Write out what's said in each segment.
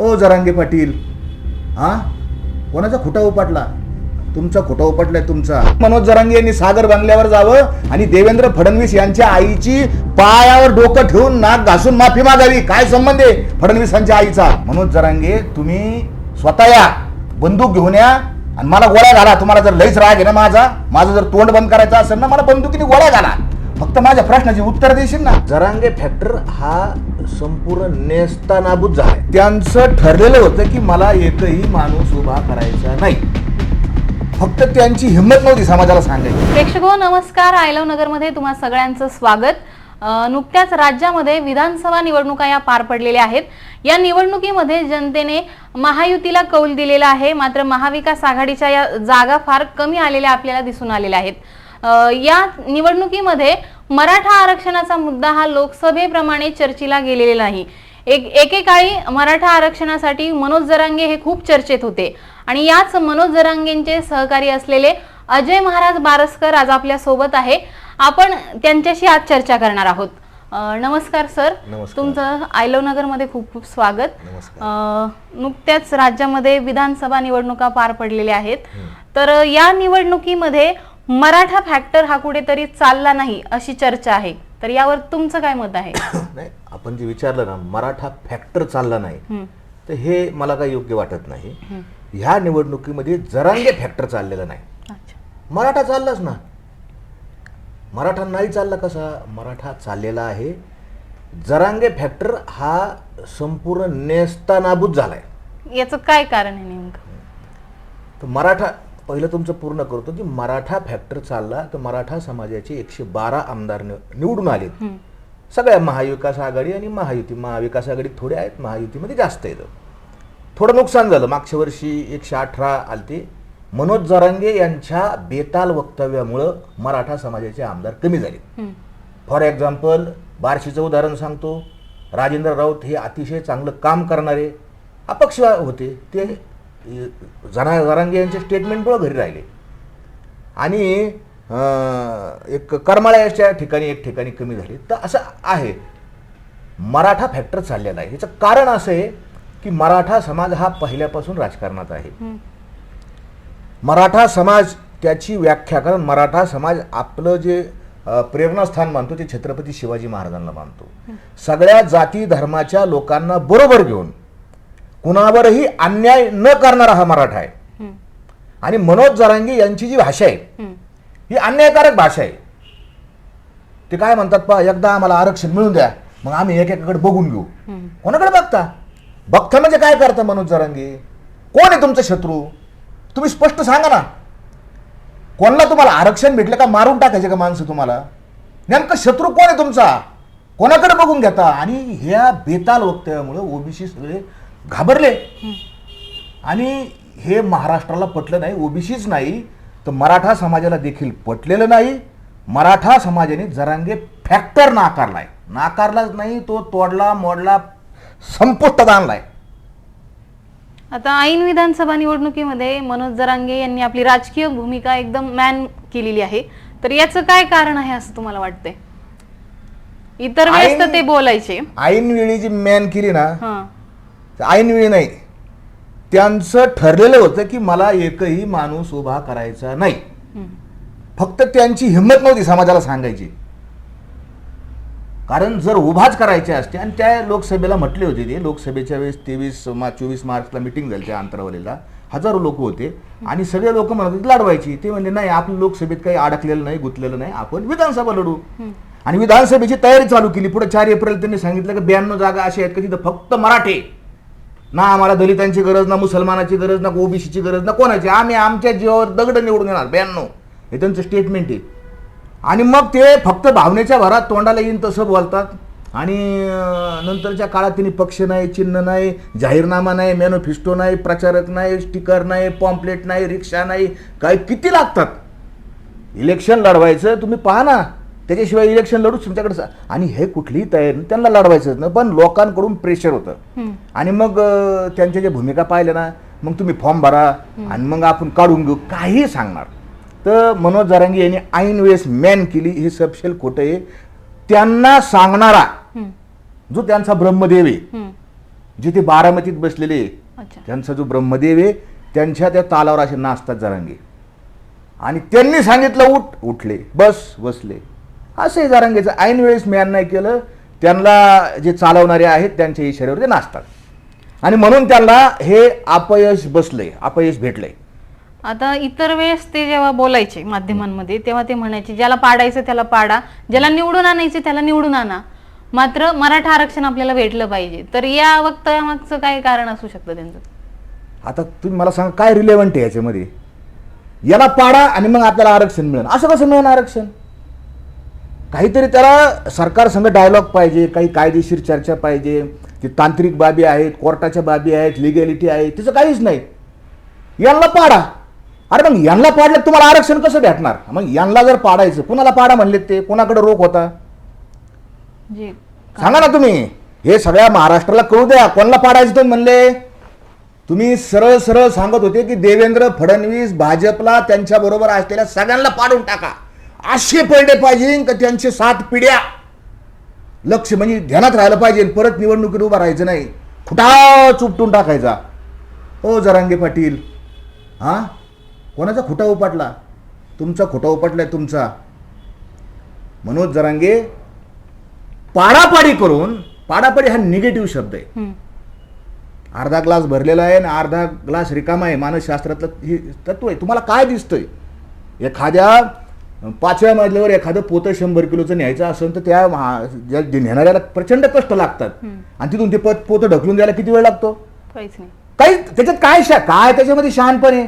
ओ जरांगे पाटील. हा कोणाचा खोटा उपाटला? तुमचा खोटा उपाटलाय तुमचा. मनोज जरांगे यांनी सागर बंगल्यावर जावं आणि देवेंद्र फडणवीस यांच्या आईची पायावर डोकं ठेवून नाक घासून माफी मागावी. काय संबंध आहे फडणवीसांच्या आईचा? मनोज जरांगे तुम्ही स्वतः या. बंदूक घेऊन या आणि मला गोळ्या घाला. तुम्हाला जर लईच राग आहे ना माझा माझं जर तोंड बंद करायचं असेल ना मला बंदुकीने गोळ्या घाला. फक्त माझ्या प्रश्नाची उत्तर देशील ना? जरांगे फॅक्टर हा संपूर्ण नेस्ता नाबूत झाला त्यांचं ठरलेलं होतं की मला एकही माणूस उभा करायचा नाही. फक्त त्यांची हिंमत नव्हती समाजाला सांगायची. प्रेक्षक हो नमस्कार. आय लव्ह नगरमध्ये तुम्हा सगळ्यांचं स्वागत. अ, नुकत्याच राज्यामध्ये विधानसभा निवडणुका या पार पडलेल्या आहेत. या निवडणुकीमध्ये जनतेने महायुतीला कौल दिलेला आहे. मात्र महाविकास आघाडीच्या या जागा फार कमी आलेल्या आपल्याला दिसून आलेल्या आहेत. अ, या निवडणुकीमध्ये मराठा आरक्षणाचा मुद्दा हा लोकसभेप्रमाणे चर्चेला गेलेला नाही. एक एकेकाळी मराठा आरक्षणासाठी मनोज जरांगे हे खूप चर्चेत होते. आणि याच मनोज जरांगेंचे सहकारी असलेले अजय महाराज बारसकर आज आपल्यासोबत आहे. आपण त्यांच्याशी आज चर्चा करणार आहोत. नमस्कार सर. तुमचं आय लव्ह नगरमध्ये खूप खूप स्वागत. नुकत्याच राज्यामध्ये विधानसभा निवडणुका पार पडलेल्या आहेत. तर या निवडणुकीमध्ये मराठा फॅक्टर हा कुठेतरी चालला नाही अशी चर्चा आहे. तर यावर तुमचं काय मत आहे? नाही आपण जे विचारलं ना मराठा फॅक्टर चालला नाही तर हे मला काही योग्य वाटत नाही. ह्या निवडणुकीमध्ये जरांगे फॅक्टर चाललेला नाही. मराठा चाललाच ना. मराठा नाही चालला कसा? मराठा चाललेला आहे. जरांगे फॅक्टर हा संपूर्ण नेस्ता नाबूत झालाय. याचं काय कारण आहे नेमकं? मराठा पहिलं तुमचं पूर्ण करतो की मराठा फॅक्टर चालला तर मराठा समाजाचे एकशे बारा आमदार निवडून आले हं, सगळ्या महाविकास आघाडी आणि महायुती महाविकास आघाडीत थोडे आहेत महायुतीमध्ये जास्त येतं थोडं नुकसान झालं. मागच्या वर्षी एकशे अठरा आलते. मनोज जरांगे यांच्या बेताल वक्तव्यामुळं मराठा समाजाचे आमदार कमी झाले. फॉर एक्झाम्पल बार्शीचं उदाहरण सांगतो. राजेंद्र राऊत हे अतिशय चांगलं काम करणारे अपक्ष होते. ते जना जरांगे यांचे स्टेटमेंटमुळं घरी राहिले. आणि एक करमाळ्याच्या ठिकाणी एक ठिकाणी कमी झाले. तर असं आहे. मराठा फॅक्टर चाललेला आहे. याचं कारण असं आहे की मराठा समाज हा पहिल्यापासून राजकारणात आहे. मराठा समाज त्याची व्याख्या कारण मराठा समाज आपलं जे प्रेरणास्थान मानतो ते छत्रपती शिवाजी महाराजांना मानतो. सगळ्या जाती धर्माच्या लोकांना बरोबर घेऊन कुणावरही अन्याय न करणारा हा मराठा आहे. आणि मनोज जरांगे यांची जी भाषा आहे हं, अन्यायकारक भाषा आहे. ते काय म्हणतात पा एकदा आम्हाला आरक्षण मिळून द्या मग आम्ही एकेकाकडे बघून घेऊ. कोणाकडे बघता? बघता म्हणजे काय करता मनोज जरांगे? कोण आहे तुमचं शत्रू? तुम्ही स्पष्ट सांगा ना. कोणाला तुम्हाला आरक्षण भेटलं का मारून टाकायचे का माणसं तुम्हाला? नेमकं शत्रू कोण आहे तुमचा? कोणाकडे बघून घेता? आणि ह्या बेताल वक्तव्यामुळे ओबीसी सगळे घाबरले. आणि हे महाराष्ट्राला पटलं नाही ओबीसीच नाही तर मराठा समाजाला देखील पटलेलं नाही. मराठा समाजाने जरांगे फॅक्टर नाकारलाय. नाकारलाच नाही तो तोडला मोडला संपुष्टात आणलाय. आता ऐन विधानसभा निवडणुकीमध्ये मनोज जरांगे यांनी आपली राजकीय भूमिका एकदम मॅन केलेली आहे. तर याचं काय कारण आहे असं तुम्हाला वाटतंय? इतर वेळेस तर ऐन- ते बोलायचे. ऐनवेळी जी मॅन केली ना हा. ऐनवेळी नाही. त्यांचं ठरलेलं होतं की मला एकही माणूस उभा करायचा नाही. फक्त त्यांची हिंमत नव्हती समाजाला सांगायची. कारण जर उभाच करायचे असते आणि त्या लोकसभेला म्हटले होते ते लोकसभेच्या वेळेस तेवीस मा चोवीस मार्चला मिटिंग झाली त्या अंतरावलीला. हजारो लोक होते. आणि सगळे लोक म्हणत होते लढवायची. ते म्हणजे नाही आपलं लोकसभेत काही अडकलेलं नाही गुंतलेलं नाही. आपण विधानसभा लढू. आणि विधानसभेची तयारी चालू केली. पुढे चार एप्रिल त्यांनी सांगितलं की ब्याण्णव जागा अशा आहेत की तिथं फक्त मराठे. ना आम्हाला दलितांची गरज ना मुसलमानाची गरज ना ओबीसीची गरज ना कोणाची. आम्ही आमच्या जीवावर दगड निवडून येणार. ब्याण्णव. हे त्यांचं स्टेटमेंट आहे. आणि मग ते फक्त भावनेच्या भरात तोंडाला येईन तसं बोलतात. आणि नंतरच्या काळात त्यांनी पक्ष नाही चिन्ह नाही जाहीरनामा नाही मॅनिफेस्टो नाही प्रचारक नाही स्टिकर नाही पॉम्पलेट नाही रिक्षा नाही काय किती लागतात? इलेक्शन लढवायचं तुम्ही पहा ना. त्याच्याशिवाय इलेक्शन लढूच तुमच्याकडे आणि हे कुठलीही तयारी नाही, त्यांना लढवायचं नाही पण लोकांकडून प्रेशर होतं. आणि मग त्यांच्या ज्या भूमिका पाहिल्या ना मग तुम्ही फॉर्म भरा आणि मग आपण काढून घेऊ काही सांगणार. तर मनोज जरांगे यांनी ऐन वेळेस मॅन केली हे सबशेल खोटं आहे. त्यांना सांगणारा. जो त्यांचा ब्रह्मदेव आहे. जिथे बारामतीत बसलेले त्यांचा जो ब्रह्मदेव आहे त्यांच्या त्या तालावर असे नाचतात जरांगे. आणि त्यांनी सांगितलं उठ उठले बस बसले. असं आहे जरांगेचं ऐन वेळेस म्यान नाही केलं त्यांना जे चालवणारे आहेत त्यांच्या इशाऱ्यावर ते नाचतात. आणि म्हणून त्यांना हे अपयश बसलंय अपयश भेटलंय आता इतर वेळेस ते जेव्हा बोलायचे माध्यमांमध्ये तेव्हा ते म्हणायचे ज्याला पाडायचं त्याला पाडा ज्याला निवडून आणायचे त्याला निवडून आणा. मात्र मराठा आरक्षण आपल्याला भेटलं पाहिजे. तर या वक्तव्यामागचं काय कारण असू शकतं त्यांचं? आता तुम्ही मला सांगा काय रिलेव्हंट आहे याच्यामध्ये? याला पाडा आणि मग आपल्याला आरक्षण मिळेल. असं कसं मिळेल आरक्षण? काहीतरी त्याला सरकार संघ डायलॉग पाहिजे काही कायदेशीर चर्चा पाहिजे. ते तांत्रिक बाबी आहेत कोर्टाच्या बाबी आहेत लिगॅलिटी आहे तिचं काहीच नाही. यांना पाडा. अरे मग यांना पाडलं तुम्हाला आरक्षण कसं भेटणार? मग यांना जर पाडायचं कुणाला पाडा म्हणले ते? कोणाकडे रोख होता? सांगा ना तुम्ही. हे सगळ्या महाराष्ट्राला कळू द्या. कोणाला पाडायचं तुम्ही म्हणले? तुम्ही सरळ सरळ सांगत होते की देवेंद्र फडणवीस भाजपला त्यांच्या बरोबर असलेल्या सगळ्यांना पाडून टाका. असे पडले पाहिजे का त्यांचे सात पिढ्या? लक्ष म्हणजे ध्यानात राहिलं पाहिजे. परत निवडणुकीत उभा राहायचं नाही. खुटा चुपटून टाकायचा. ओ जरांगे पाटील. हा? कोणाचा खुटा उपाटला? तुमचा खुटा उपटलाय तुमचा. मनोज जरांगे पाडापाडी करून पाडापाडी हा निगेटिव्ह शब्द आहे. अर्धा ग्लास भरलेला आहे आणि अर्धा ग्लास रिकामा आहे. मानसशास्त्रातलं हे तत्व आहे. तुम्हाला काय दिसतंय? एखाद्या पाचव्या मजल्यावर एखादं पोतं शंभर किलोचं न्यायचं असेल तर त्या ज्या नेणाऱ्याला प्रचंड कष्ट लागतात. आणि तिथून ते पत पोतं ढकलून द्यायला किती वेळ लागतो? काही त्याच्यात काय शा काय त्याच्यामध्ये शहाणपण? आहे.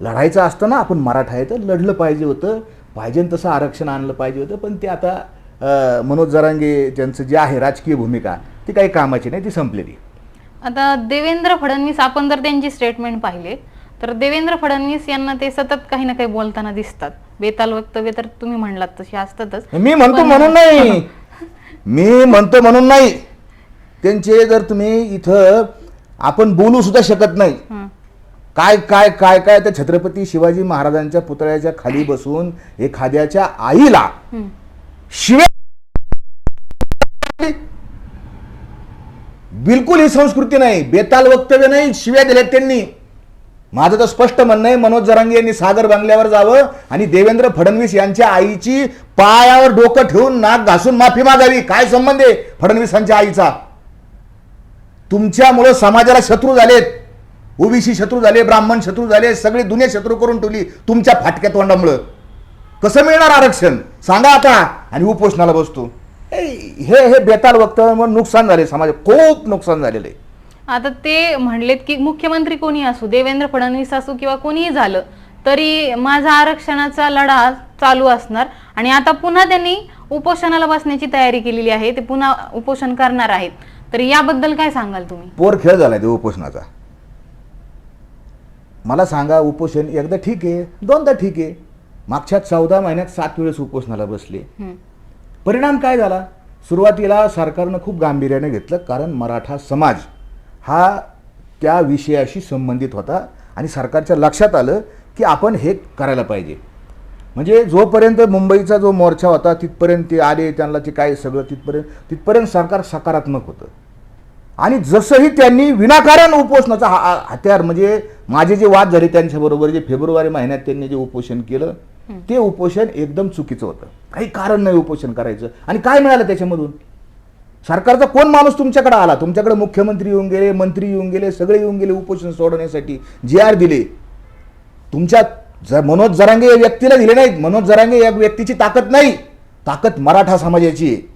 लढायचं असतं ना आपण मराठा आहे तर लढलं पाहिजे होतं. पाहिजे तसं आरक्षण आणलं पाहिजे होतं. पण ते आता मनोज जरांगे त्यांचं जे आहे राजकीय भूमिका ती काही कामाची नाही ती संपलेली. आता देवेंद्र फडणवीस आपण जर त्यांची स्टेटमेंट पाहिले तर देवेंद्र फडणवीस यांना ते सतत काही ना काही बोलताना दिसतात. बेताल वक्तव्य तर तुम्ही म्हणलात तशी असतातच. मी म्हणतो म्हणून नाही. मी म्हणतो म्हणून नाही. त्यांचे जर तुम्ही इथं आपण बोलू सुद्धा शकत नाही. काय काय काय काय त्या छत्रपती शिवाजी महाराजांच्या पुतळ्याच्या खाली बसून एखाद्याच्या आईला. शिव्या बिलकुल ही संस्कृती नाही. बेताल वक्तव्य नाही. शिव्या दिल्यात त्यांनी. माझं तर स्पष्ट म्हणणं आहे मनोज जरांगे यांनी सागर बांगल्यावर जावं आणि देवेंद्र फडणवीस यांच्या आईची पायावर डोकं ठेवून नाक घासून माफी मागावी. काय संबंध आहे फडणवीसांच्या आईचा? तुमच्यामुळं समाजाला शत्रू झालेत. ओबीसी शत्रू झाले ब्राह्मण शत्रू झाले सगळे दुनिया शत्रू करून ठेवली तुमच्या फाटक्या तोंडामुळं. कसं मिळणार आरक्षण? सांगा आता. आणि उपोषणाला बसतो. हे हे हे बेताल वक्तव्यामुळे नुकसान झाले समाज खूप नुकसान झालेलं आहे. आता ते म्हणलेत की मुख्यमंत्री कोणी असू देवेंद्र फडणवीस असू किंवा कोणीही झालं तरी माझा आरक्षणाचा लढा चालू असणार. आणि आता पुन्हा त्यांनी उपोषणाला बसण्याची तयारी केलेली आहे ते पुन्हा उपोषण करणार आहेत. तर याबद्दल काय सांगाल तुम्ही? पोर खेळ झालाय ते उपोषणाचा. मला सांगा उपोषण एकदा ठीक आहे दोनदा ठीक आहे. मागच्या चौदा महिन्यात सात वेळेस उपोषणाला बसले. परिणाम काय झाला? सुरुवातीला सरकारनं खूप गांभीर्याने घेतलं कारण मराठा समाज हा त्या विषयाशी संबंधित होता आणि सरकारच्या लक्षात आलं की आपण हे करायला पाहिजे. म्हणजे जोपर्यंत मुंबईचा जो मोर्चा होता तिथपर्यंत ते आले त्यांना ते काय सगळं तिथपर्यंत तिथपर्यंत सरकार सकारात्मक होतं. आणि जसंही त्यांनी विनाकारण उपोषणाचा हा- हत्यार म्हणजे माझे जे वाद झाले त्यांच्याबरोबर जे फेब्रुवारी महिन्यात त्यांनी जे उपोषण केलं ते उपोषण एकदम चुकीचं होतं. काही कारण नाही उपोषण करायचं. आणि काय मिळालं त्याच्यामधून? सरकारचा कोण माणूस तुमच्याकडे आला? तुमच्याकडे मुख्यमंत्री येऊन गेले मंत्री येऊन गेले सगळे येऊन गेले उपोषण सोडवण्यासाठी. जे आर दिले. तुमच्या ज मनोज जरांगे या व्यक्तीला दिले नाहीत. मनोज जरांगे या व्यक्तीची ताकद नाही. ताकद मराठा समाजाची आहे.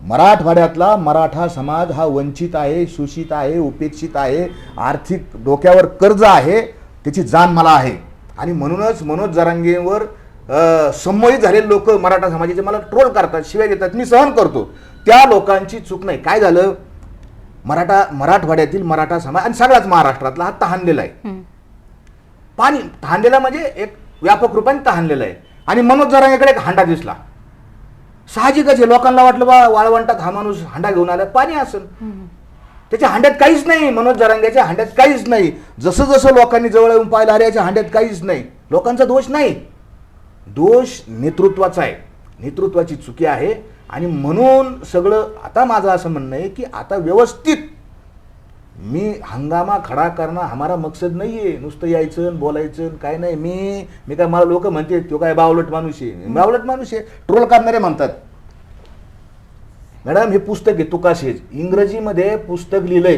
मराठवाड्यातला मराठा समाज हा वंचित आहे शोषित आहे उपेक्षित आहे आर्थिक डोक्यावर कर्ज आहे त्याची जाण मला आहे. आणि म्हणूनच मनोज जरांगेवर संमोहित झालेले लोक मराठा समाजाचे मला ट्रोल करतात शिवाय देतात मी सहन करतो. त्या लोकांची चूक नाही. काय झालं? मराठा मराठवाड्यातील मराठा समाज आणि सगळ्याच महाराष्ट्रातला हा तहानलेला आहे. पाणी तहानलेला म्हणजे एक व्यापक रूपाने तहानलेला आहे. आणि मनोज जरांगेकडे एक हांडा दिसला. साहजिकच आहे. लोकांना वाटलं बा वाळवंटात हा माणूस हांडा घेऊन आला पाणी असेल. त्याच्या हांड्यात काहीच नाही. मनोज जरांग्याच्या हांड्यात काहीच नाही. जसं जसं लोकांनी जवळ येऊन पाहिलं अरे याच्या हांड्यात काहीच नाही. लोकांचा दोष नाही. दोष नेतृत्वाचा आहे. नेतृत्वाची चुकी आहे. आणि म्हणून सगळं आता माझं असं म्हणणं आहे की आता व्यवस्थित मी हंगामा खडा करणं हमारा मकसद नाही आहे नुसतं यायचं बोलायचं काय नाही. मी मी काय मला लोक म्हणते तो काय बावलट माणूस आहे. बावलट माणूस आहे. ट्रोल करणारे म्हणतात. मॅडम हे पुस्तक आहे तुकाशेज. इंग्रजीमध्ये पुस्तक लिहिलंय.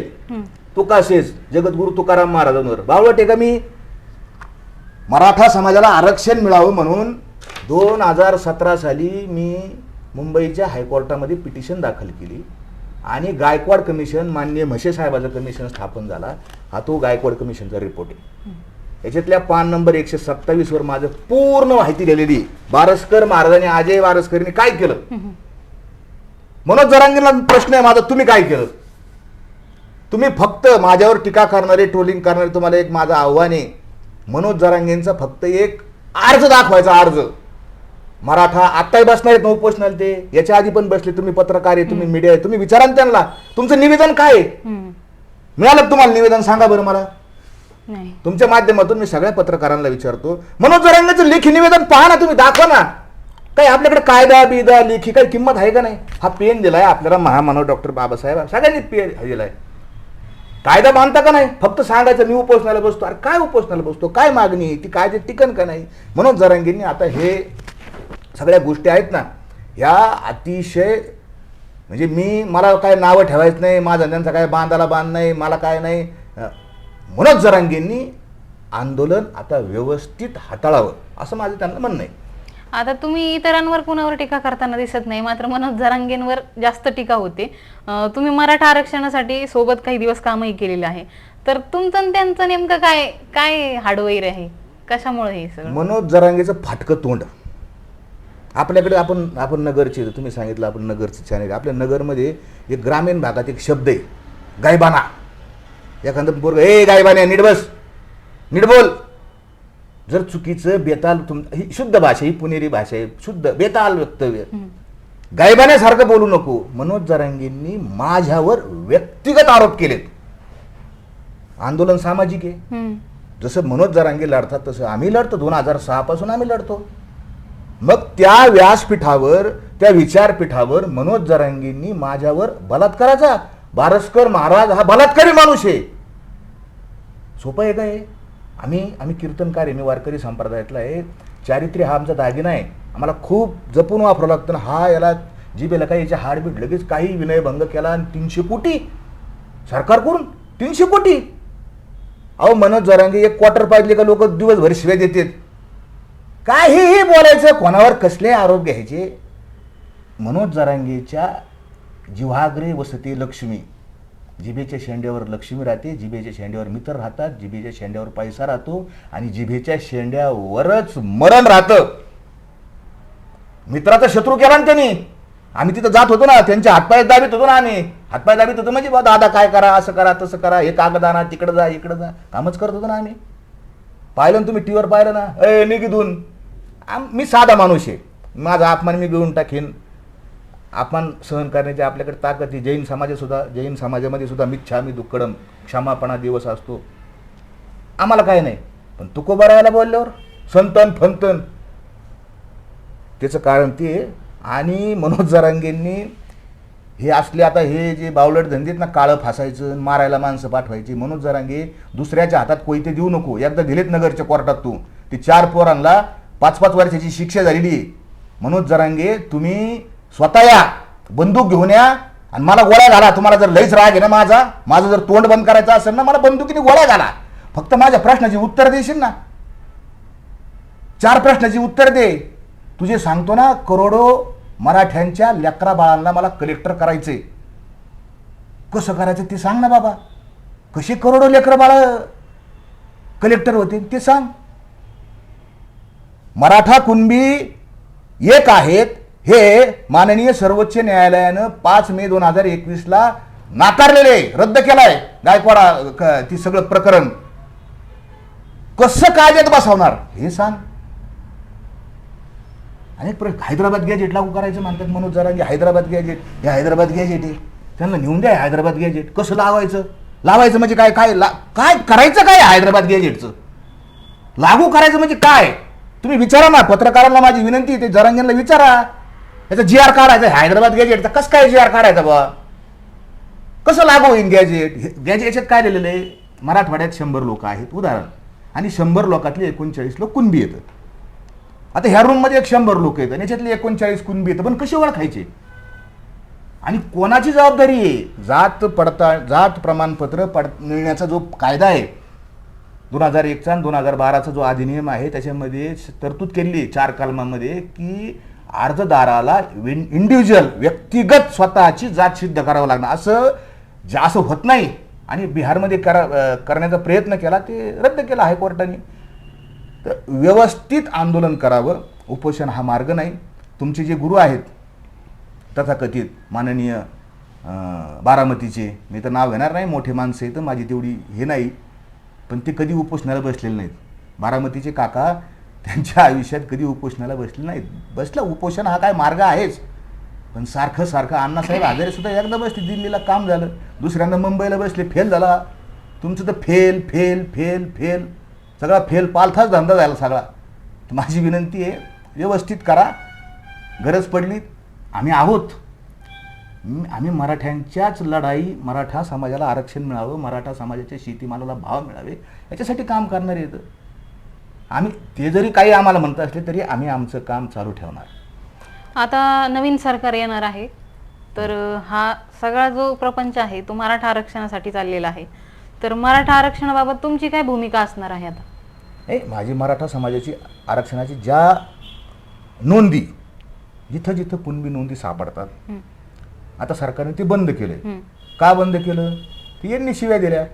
तुकाशेज जगद्गुरु तुकाराम महाराजांवर. बावलट आहे का मी? मराठा समाजाला आरक्षण मिळावं म्हणून दोन हजार सतरा साली मी मुंबईच्या हायकोर्टामध्ये पिटिशन दाखल केली. आणि गायकवाड कमिशन माननीय म्हशे साहेबाचं कमिशन स्थापन झाला. हा तो गायकवाड कमिशनचा रिपोर्ट आहे. याच्यातल्या पान नंबर एकशे सत्तावीस वर माझं पूर्ण माहिती लिहिलेली आहे. बारसकर महाराजांनी अजय बारसकरनी काय केलं. मनोज जरांगीला प्रश्न आहे माझा तुम्ही काय केलं? तुम्ही फक्त माझ्यावर टीका करणारे ट्रोलिंग करणारे तुम्हाला एक माझं आव्हान आहे. मनोज जरांगेंचा फक्त एक अर्ज दाखवायचा अर्ज. मराठा आत्ताही बसणार आहेत नऊ पोचणार ते. याच्या आधी पण बसले तुम्ही पत्रकार आहे तुम्ही मीडिया आहे तुम्ही विचारा त्यांना. तुमचं निवेदन काय आहे. मिळालं तुम्हाला निवेदन? सांगा बरं मला. नाही. तुमच्या माध्यमातून मी सगळ्या पत्रकारांना विचारतो. मनोज जरांगेचं लेखी निवेदन पहा ना तुम्ही दाखवा ना. काही आपल्याकडे कायदा बिदा लेखी काही किंमत आहे का नाही? हा पेन दिलाय आपल्याला महामानव डॉक्टर बाबासाहेब. सगळ्यांनी पेन दिलाय. कायदा मानता का नाही? फक्त सांगायचं मी उपोषणाला बसतो. अरे काय उपोषणाला बसतो? काय मागणी आहे? ती कायदे टिकन का नाही? म्हणून जरांगींनी आता हे सगळ्या गोष्टी आहेत ना ह्या अतिशय म्हणजे मी मला काय नावं ठेवायचं नाही माझा त्यांचा काय बांधाला बांध नाही मला काय नाही अं, मनोज जरांगींनी आंदोलन आता व्यवस्थित हाताळावं असं माझं त्यांना म्हणणं आहे. आता तुम्ही इतरांवर कुणावर टीका करताना दिसत नाही मात्र मनोज जरांगेंवर जास्त टीका होते. तुम्ही मराठा आरक्षणासाठी सोबत काही दिवस कामही केलेलं आहे. तर तुमचं आणि त्यांचं नेमकं काय काय हाडवैर आहे? कशामुळे हे सगळं? मनोज जरांगेचं फाटकं तोंड. आपल्याकडे आपण आपण नगरचे तुम्ही सांगितलं आपण नगरचे चॅनल आपल्या नगरमध्ये एक ग्रामीण भागात एक शब्द आहे गायबाना. एखादं पोरग ए गायबाने निडबस निडबोल जर चुकीचं बेताल तुम ही शुद्ध भाषा ही पुणेरी भाषा आहे शुद्ध बेताल वक्तव्य. गायबाण्यासारखं बोलू नको. मनोज जरांगेंनी माझ्यावर व्यक्तिगत आरोप केलेत. आंदोलन सामाजिक आहे. जसं मनोज जरांगे लढतात तसं आम्ही लढतो. दोन हजार सहा पासून आम्ही लढतो. मग त्या व्यासपीठावर त्या विचारपीठावर मनोज जरांगेंनी माझ्यावर बलात्काराचा बारसकर महाराज हा बलात्कारी माणूस आहे. सोपं आहे काय आम्ही आम्ही कीर्तनकार आहे मी वारकरी संप्रदायातला आहे. चारित्र्य हा आमचा दागिना आहे. आम्हाला खूप जपून वापरावं लागतं ना हा याला जिबेला काही याच्या हार्टबीट लगेच काही विनयभंग केला आणि तीनशे कोटी सरकारकडून तीनशे कोटी. अहो मनोज जरांगे एक क्वार्टर पाहिजे का लोक दिवसभर शिव्या देतात? काहीही बोलायचं कोणावर कसले आरोप घ्यायचे? मनोज जरांगेच्या जिव्हाग्रे वसती लक्ष्मी. जिभेच्या शेंड्यावर लक्ष्मी राहते जिभेच्या शेंड्यावर मित्र राहतात जिभेच्या शेंड्यावर पैसा राहतो आणि जिभेच्या शेंड्यावरच मरण राहतं. मित्राचा शत्रू केला ना त्यांनी. आम्ही तिथं जात होतो ना त्यांच्या हातपाय दाबीत होतो ना आम्ही. हातपाय दाबीत होतो म्हणजे बा दादा काय करा असं करा तसं करा हे कागद आणा तिकडं जा इकडं जा. कामच करत होतो ना आम्ही. पाहिलं ना तुम्ही टीव्हीवर पाहिलं ना. ए निघून आम- मी साधा माणूस आहे. माझा अपमान मी घेऊन टाकेन. आपण सहन करण्याची आपल्याकडे ताकद आहे जैन समाजातसुद्धा जैन समाजामध्ये सुद्धा मिच्छामी दुक्कडम क्षमापणा दिवस असतो. आम्हाला काय नाही पण तुकोबा राहायला बोलल्यावर संतन फंतन. त्याचं कारण ते आणि मनोज जरांगेंनी हे असले आता हे जे बावलट धंदे आहेत ना काळं फासायचं मारायला माणसं पाठवायची मनोज जरांगे दुसऱ्याच्या हातात कोयते देऊ नको. एकदा दिलेत नगरच्या कोर्टात तू. ते चार पोरांना पाच पाच वर्षाची शिक्षा झालेली आहे. मनोज जरांगे तुम्ही स्वतः या बंदूक घेऊन या आणि मला गोळ्या घाला. तुम्हाला जर लईच राग आहे ना माझा माझं जर तोंड बंद करायचं असेल ना मला बंदुकीने गोळ्या घाला. फक्त माझ्या प्रश्नाची उत्तर देशील ना? चार प्रश्नाची उत्तर दे. तुझे सांगतो ना करोडो मराठ्यांच्या लेकरा बाळांना मला कलेक्टर करायचे कसं करायचं ते सांग ना बाबा. कशी करोडो लेकर बाळ कलेक्टर होते ते सांग. मराठा कुणबी एक आहेत हे माननीय सर्वोच्च न्यायालयानं पाच मे दोन हजार एकवीसला नाकारलेले रद्द केलाय गायकवाडा ती सगळं प्रकरण. कसं कायद्यात बसवणार हे सांग. अनेक हैदराबाद गॅजेट लागू करायचं म्हणतात मनोज जरांगे हैदराबाद गॅजेट हे हैदराबाद गॅजेट आहे. त्यांना नेऊन द्या हैदराबाद गॅजेट कसं लावायचं? लावायचं म्हणजे काय काय ला काय करायचं काय हैदराबाद गॅजेटचं लागू करायचं म्हणजे काय? तुम्ही विचारा ना पत्रकारांना माझी विनंती ते जरांगींना विचारा. याचा जी आर काढायचा? हैदराबाद गॅजेटचा कसं काय जी आर काढायचा बा? कसं लागू होईल गॅजेट गॅजेट याच्यात काय लिहिलेलं आहे? मराठवाड्यात शंभर लोक आहेत उदाहरण. आणि शंभर लोकातले एकोणचाळीस लोक कुणबी येतं आता ह्या रूममध्ये एक शंभर लोक येतात आणि याच्यातले एकोणचाळीस कुणबी येतं पण कसे ओळखायचे? आणि कोणाची जबाबदारी आहे? जात पडताळ जात प्रमाणपत्र पड मिळण्याचा जो कायदा आहे दोन हजार एकचा आणि दोन हजार बाराचा जो अधिनियम आहे त्याच्यामध्ये तरतूद केलेली आहे चार कलमामध्ये की अर्जदाराला इंडिव्हिज्युअल व्यक्तिगत स्वतःची जात सिद्ध करावं लागणार. असं जे असं होत नाही. आणि बिहारमध्ये करा करण्याचा प्रयत्न केला ते रद्द केला हायकोर्टाने. तर व्यवस्थित आंदोलन करावं. उपोषण हा मार्ग नाही. तुमचे जे गुरु आहेत तथाकथित माननीय बारामतीचे मी तर नाव घेणार नाही मोठे माणसं तर माझी तेवढी हे नाही. पण ते कधी उपोषणाला बसलेले नाहीत. बारामतीचे काका त्यांच्या आयुष्यात कधी उपोषणाला बसले नाहीत. बसलं उपोषण हा काय मार्ग आहेच. पण सारखं सारखं अण्णासाहेब आजारी सुद्धा एकदा बसले दिल्लीला काम झालं. दुसऱ्यांदा मुंबईला बसले फेल झाला. तुमचं तर फेल फेल फेल फेल. सगळा फेल पालथाच धंदा झाला सगळा. तर माझी विनंती आहे व्यवस्थित करा. गरज पडली आम्ही आहोत. आम्ही मराठ्यांच्याच लढाई मराठा समाजाला आरक्षण मिळावं मराठा समाजाच्या शेतीमालाला भाव मिळावे याच्यासाठी काम करणार येतं आम्ही ते जरी काही आम्हाला म्हणत असले तरी आम्ही आमचं काम चालू ठेवणार. आता नवीन सरकार येणार आहे तर हा सगळा जो प्रपंच आहे तो मराठा आरक्षणासाठी चाललेला आहे. तर मराठा आरक्षणाबाबत तुमची काय भूमिका असणार आहे आता? नाही माझी मराठा समाजाची आरक्षणाची ज्या नोंदी जिथं जिथं कुणबी नोंदी सापडतात आता सरकारने ते बंद केले का बंद केलं? की यांनी शिव्या दिल्या.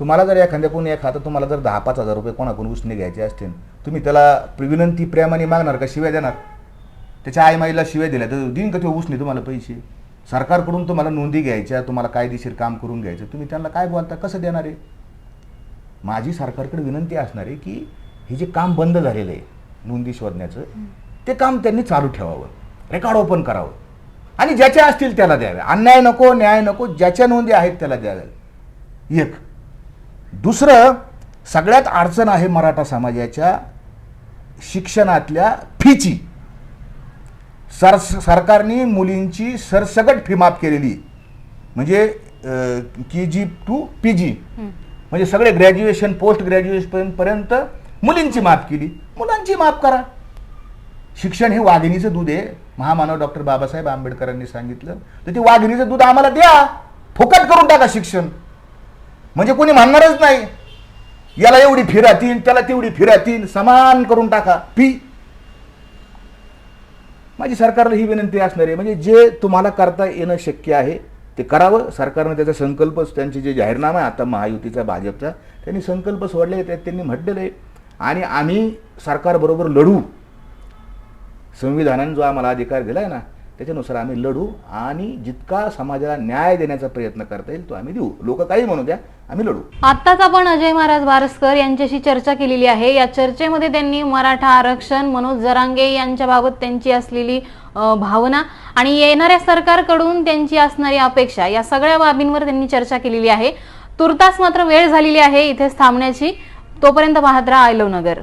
तुम्हाला जर एखाद्याकडून कोणी एखादं तुम्हाला जर दहा पाच हजार रुपये कोणाकडून उसने घ्यायचे असतील तुम्ही त्याला विनंती प्रेमाने मागणार का शिव्या देणार? त्याच्या आईमाईला शिव्या दिल्या तर देईन का ते उसने तुम्हाला पैसे? सरकारकडून तुम्हाला नोंदी घ्यायच्या तुम्हाला कायदेशीर काम करून घ्यायचं तुम्ही त्यांना काय बोलता कसं देणार आहे? माझी सरकारकडे विनंती असणार आहे की हे जे काम बंद झालेलं आहे नोंदी शोधण्याचं ते काम त्यांनी चालू ठेवावं रेकॉर्ड ओपन करावं. आणि ज्याच्या असतील त्याला द्याव्या. अन्याय नको न्याय नको ज्याच्या नोंदी आहेत त्याला द्याव्या. एक दुसरं सगळ्यात अडचण आहे मराठा समाजाच्या शिक्षणातल्या फीची. सर सरकारने मुलींची सरसकट फी माफ केलेली. म्हणजे के जी टू पी जी. म्हणजे सगळे ग्रॅज्युएशन पोस्ट ग्रॅज्युएशन पर्यंत मुलींची माफ केली. मुलांची माफ करा. शिक्षण हे वाघिणीचं दूध आहे. महामानव डॉक्टर बाबासाहेब आंबेडकरांनी सांगितलं. तर ते वाघिणीचं दूध आम्हाला द्या. फुकट करून टाका शिक्षण. म्हणजे कोणी म्हणणारच नाही. याला एवढी फिरातील त्याला तेवढी फिरातील समान करून टाका. फी माझी सरकारला ही विनंती असणार आहे म्हणजे जे तुम्हाला करता येणं शक्य आहे ते करावं. सरकारनं त्याचा संकल्प त्यांचे जे जाहीरनामा आहे आता महायुतीचा भाजपचा त्यांनी संकल्प सोडले त्यात त्यांनी म्हटलेलं आहे. आणि आम्ही सरकारबरोबर लढू. संविधानाने जो आम्हाला अधिकार दिला आहे ना त्याच्यानुसार आम्ही लढू आणि जितका समाजाला न्याय देण्याचा प्रयत्न करता येईल तो आम्ही देऊ. लोक काही म्हणू द्या आम्ही लढू. आत्ताच आपण अजय महाराज बारसकर यांच्याशी चर्चा केलेली आहे. या चर्चेमध्ये त्यांनी मराठा आरक्षण मनोज जरांगे यांच्याबाबत त्यांची असलेली भावना आणि येणाऱ्या सरकारकडून त्यांची असणारी अपेक्षा या सगळ्या बाबींवर त्यांनी चर्चा केलेली आहे. तुर्तास मात्र वेळ झालेली आहे इथेच थांबण्याची. तोपर्यंत पाहत राहा आय नगर.